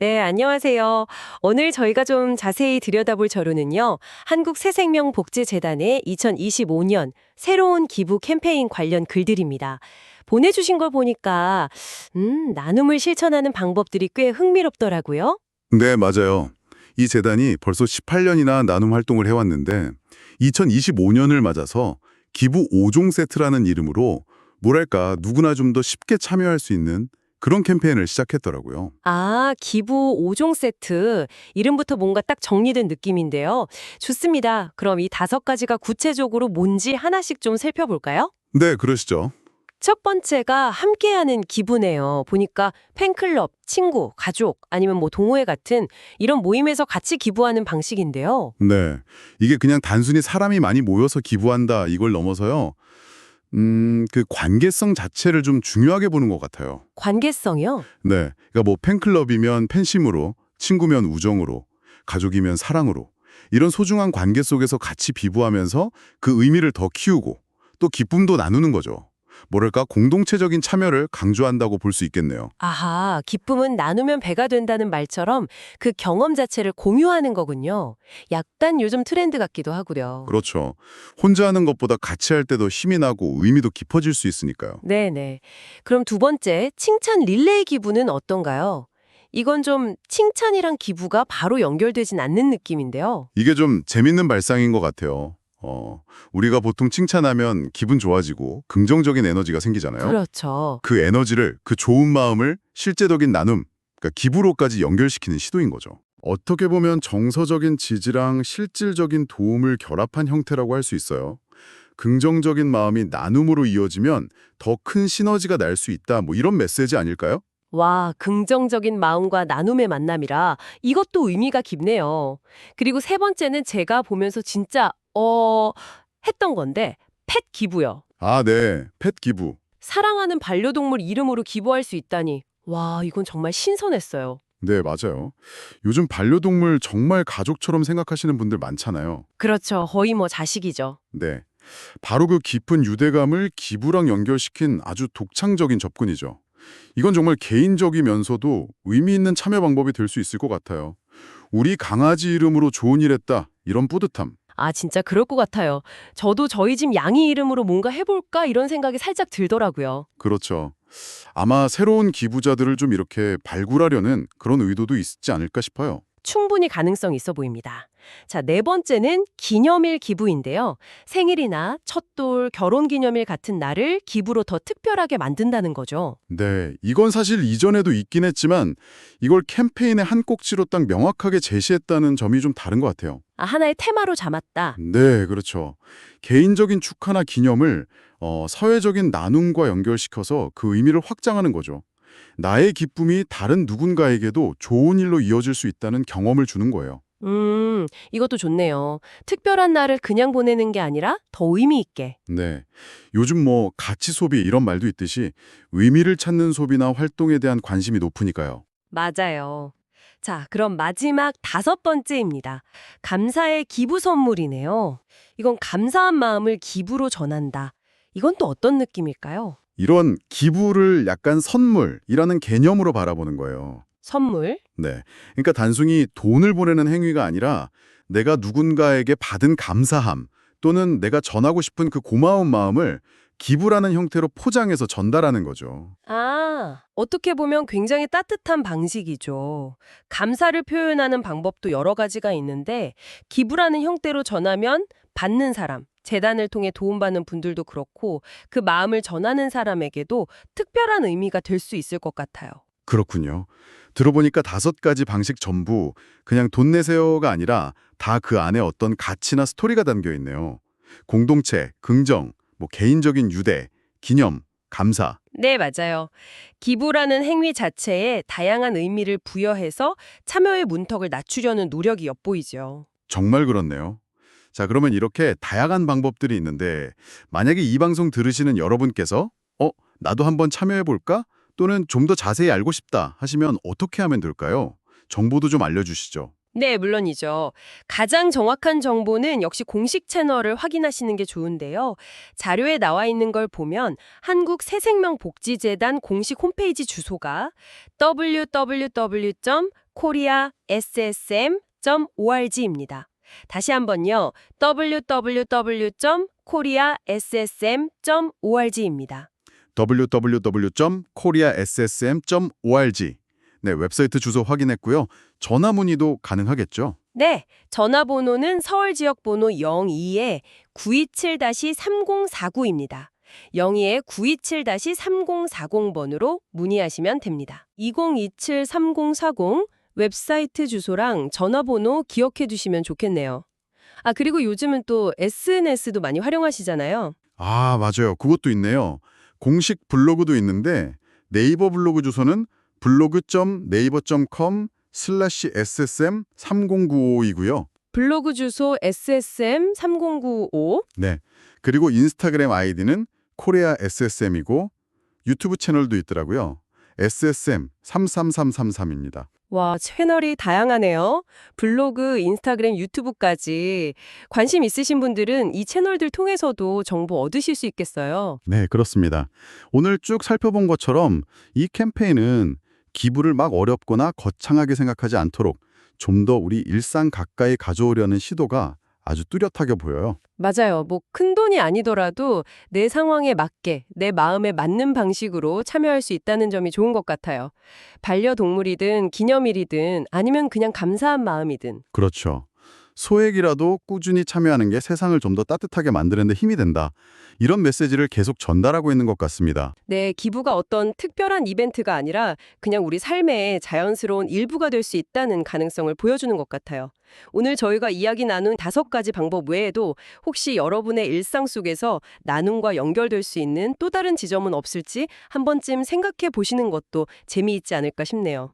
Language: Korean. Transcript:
네, 안녕하세요. 오늘 저희가 좀 자세히 들여다볼 자료는요. 한국새생명복지재단의 2025년 새로운 기부 캠페인 관련 글들입니다. 보내주신 걸 보니까 음, 나눔을 실천하는 방법들이 꽤 흥미롭더라고요. 네, 맞아요. 이 재단이 벌써 18년이나 나눔 활동을 해왔는데 2025년을 맞아서 기부 5종 세트라는 이름으로 뭐랄까 누구나 좀 더 쉽게 참여할 수 있는 그런 캠페인을 시작했더라고요. 아, 기부 5종 세트. 이름부터 뭔가 딱 정리된 느낌인데요. 좋습니다. 그럼 이 다섯 가지가 구체적으로 뭔지 하나씩 좀 살펴볼까요? 네, 그러시죠. 첫 번째가 함께하는 기부네요. 보니까 팬클럽, 친구, 가족, 아니면 뭐 동호회 같은 이런 모임에서 같이 기부하는 방식인데요. 네. 이게 그냥 단순히 사람이 많이 모여서 기부한다 이걸 넘어서요. 음, 그 관계성 자체를 좀 중요하게 보는 것 같아요. 관계성이요? 네. 그러니까 뭐 팬클럽이면 팬심으로, 친구면 우정으로, 가족이면 사랑으로 이런 소중한 관계 속에서 같이 비부하면서 그 의미를 더 키우고 또 기쁨도 나누는 거죠. 뭐랄까 공동체적인 참여를 강조한다고 볼 수 있겠네요. 아하, 기쁨은 나누면 배가 된다는 말처럼 그 경험 자체를 공유하는 거군요. 약간 요즘 트렌드 같기도 하고요. 그렇죠. 혼자 하는 것보다 같이 할때더 힘이 나고 의미도 깊어질 수 있으니까요. 네네. 그럼 두 번째, 칭찬 릴레이 기부는 어떤가요? 이건 좀 칭찬이랑 기부가 바로 연결되진 않는 느낌인데요. 이게 좀 재밌는 발상인 것 같아요. 어, 우리가 보통 칭찬하면 기분 좋아지고 긍정적인 에너지가 생기잖아요. 그렇죠. 그 에너지를, 그 좋은 마음을 실제적인 나눔, 그러니까 기부로까지 연결시키는 시도인 거죠. 어떻게 보면 정서적인 지지랑 실질적인 도움을 결합한 형태라고 할 수 있어요. 긍정적인 마음이 나눔으로 이어지면 더 큰 시너지가 날 수 있다, 뭐 이런 메시지 아닐까요? 와, 긍정적인 마음과 나눔의 만남이라 이것도 의미가 깊네요. 그리고 세 번째는 제가 보면서 진짜 어 했던 건데 펫 기부요. 아, 네. 펫 기부. 사랑하는 반려동물 이름으로 기부할 수 있다니. 와, 이건 정말 신선했어요. 네, 맞아요. 요즘 반려동물 정말 가족처럼 생각하시는 분들 많잖아요. 그렇죠. 거의 뭐 자식이죠. 네. 바로 그 깊은 유대감을 기부랑 연결시킨 아주 독창적인 접근이죠. 이건 정말 개인적이면서도 의미 있는 참여 방법이 될 수 있을 것 같아요. 우리 강아지 이름으로 좋은 일 했다. 이런 뿌듯함. 아, 진짜 그럴 것 같아요. 저도 저희 집 양이 이름으로 뭔가 해볼까 이런 생각이 살짝 들더라고요. 그렇죠. 아마 새로운 기부자들을 좀 이렇게 발굴하려는 그런 의도도 있지 않을까 싶어요. 충분히 가능성 있어 보입니다. 자, 네 번째는 기념일 기부인데요. 생일이나 첫돌, 결혼기념일 같은 날을 기부로 더 특별하게 만든다는 거죠. 네, 이건 사실 이전에도 있긴 했지만 이걸 캠페인의 한 꼭지로 딱 명확하게 제시했다는 점이 좀 다른 것 같아요. 아, 하나의 테마로 잡았다. 네, 그렇죠. 개인적인 축하나 기념을 어, 사회적인 나눔과 연결시켜서 그 의미를 확장하는 거죠. 나의 기쁨이 다른 누군가에게도 좋은 일로 이어질 수 있다는 경험을 주는 거예요. 음, 이것도 좋네요. 특별한 날을 그냥 보내는 게 아니라 더 의미 있게. 네. 요즘 뭐 가치 소비 이런 말도 있듯이 의미를 찾는 소비나 활동에 대한 관심이 높으니까요. 맞아요. 자, 그럼 마지막 다섯 번째입니다. 감사의 기부 선물이네요. 이건 감사한 마음을 기부로 전한다. 이건 또 어떤 느낌일까요? 이런 기부를 약간 선물이라는 개념으로 바라보는 거예요. 선물? 네. 그러니까 단순히 돈을 보내는 행위가 아니라 내가 누군가에게 받은 감사함 또는 내가 전하고 싶은 그 고마운 마음을 기부라는 형태로 포장해서 전달하는 거죠. 아, 어떻게 보면 굉장히 따뜻한 방식이죠. 감사를 표현하는 방법도 여러 가지가 있는데, 기부라는 형태로 전하면 받는 사람, 재단을 통해 도움받는 분들도 그렇고, 그 마음을 전하는 사람에게도 특별한 의미가 될 수 있을 것 같아요. 그렇군요. 들어보니까 다섯 가지 방식 전부 그냥 돈 내세요가 아니라 다 그 안에 어떤 가치나 스토리가 담겨 있네요. 공동체, 긍정, 뭐 개인적인 유대, 기념, 감사. 네, 맞아요. 기부라는 행위 자체에 다양한 의미를 부여해서 참여의 문턱을 낮추려는 노력이 엿보이죠. 정말 그렇네요. 자, 그러면 이렇게 다양한 방법들이 있는데 만약에 이 방송 들으시는 여러분께서 어, 나도 한번 참여해 볼까? 또는 좀 더 자세히 알고 싶다 하시면 어떻게 하면 될까요? 정보도 좀 알려주시죠. 네, 물론이죠. 가장 정확한 정보는 역시 공식 채널을 확인하시는 게 좋은데요. 자료에 나와 있는 걸 보면 한국 새생명복지재단 공식 홈페이지 주소가 www.koreassm.org입니다. 다시 한번요. www.koreassm.org입니다. www.koreassm.org 네, 웹사이트 주소 확인했고요. 전화 문의도 가능하겠죠? 네, 전화번호는 서울 지역 번호 02에 927-3049입니다. 02에 927-3040번으로 문의하시면 됩니다. 2027-3040 웹사이트 주소랑 전화번호 기억해 두시면 좋겠네요. 아, 그리고 요즘은 또 SNS도 많이 활용하시잖아요. 아, 맞아요. 그것도 있네요. 공식 블로그도 있는데 네이버 블로그 주소는 블로그.네이버.com 슬래시 ssm3095이고요. 블로그 주소 ssm3095 네. 그리고 인스타그램 아이디는 코리아 SSM이고 유튜브 채널도 있더라고요. SSM33333입니다. 와, 채널이 다양하네요. 블로그, 인스타그램, 유튜브까지. 관심 있으신 분들은 이 채널들 통해서도 정보 얻으실 수 있겠어요. 네, 그렇습니다. 오늘 쭉 살펴본 것처럼 이 캠페인은 기부를 막 어렵거나 거창하게 생각하지 않도록 좀 더 우리 일상 가까이 가져오려는 시도가 아주 뚜렷하게 보여요. 맞아요. 뭐 큰 돈이 아니더라도 내 상황에 맞게 내 마음에 맞는 방식으로 참여할 수 있다는 점이 좋은 것 같아요. 반려동물이든 기념일이든 아니면 그냥 감사한 마음이든. 그렇죠. 소액이라도 꾸준히 참여하는 게 세상을 좀 더 따뜻하게 만드는 데 힘이 된다. 이런 메시지를 계속 전달하고 있는 것 같습니다. 네, 기부가 어떤 특별한 이벤트가 아니라 그냥 우리 삶의 자연스러운 일부가 될 수 있다는 가능성을 보여주는 것 같아요. 오늘 저희가 이야기 나눈 다섯 가지 방법 외에도 혹시 여러분의 일상 속에서 나눔과 연결될 수 있는 또 다른 지점은 없을지 한 번쯤 생각해 보시는 것도 재미있지 않을까 싶네요.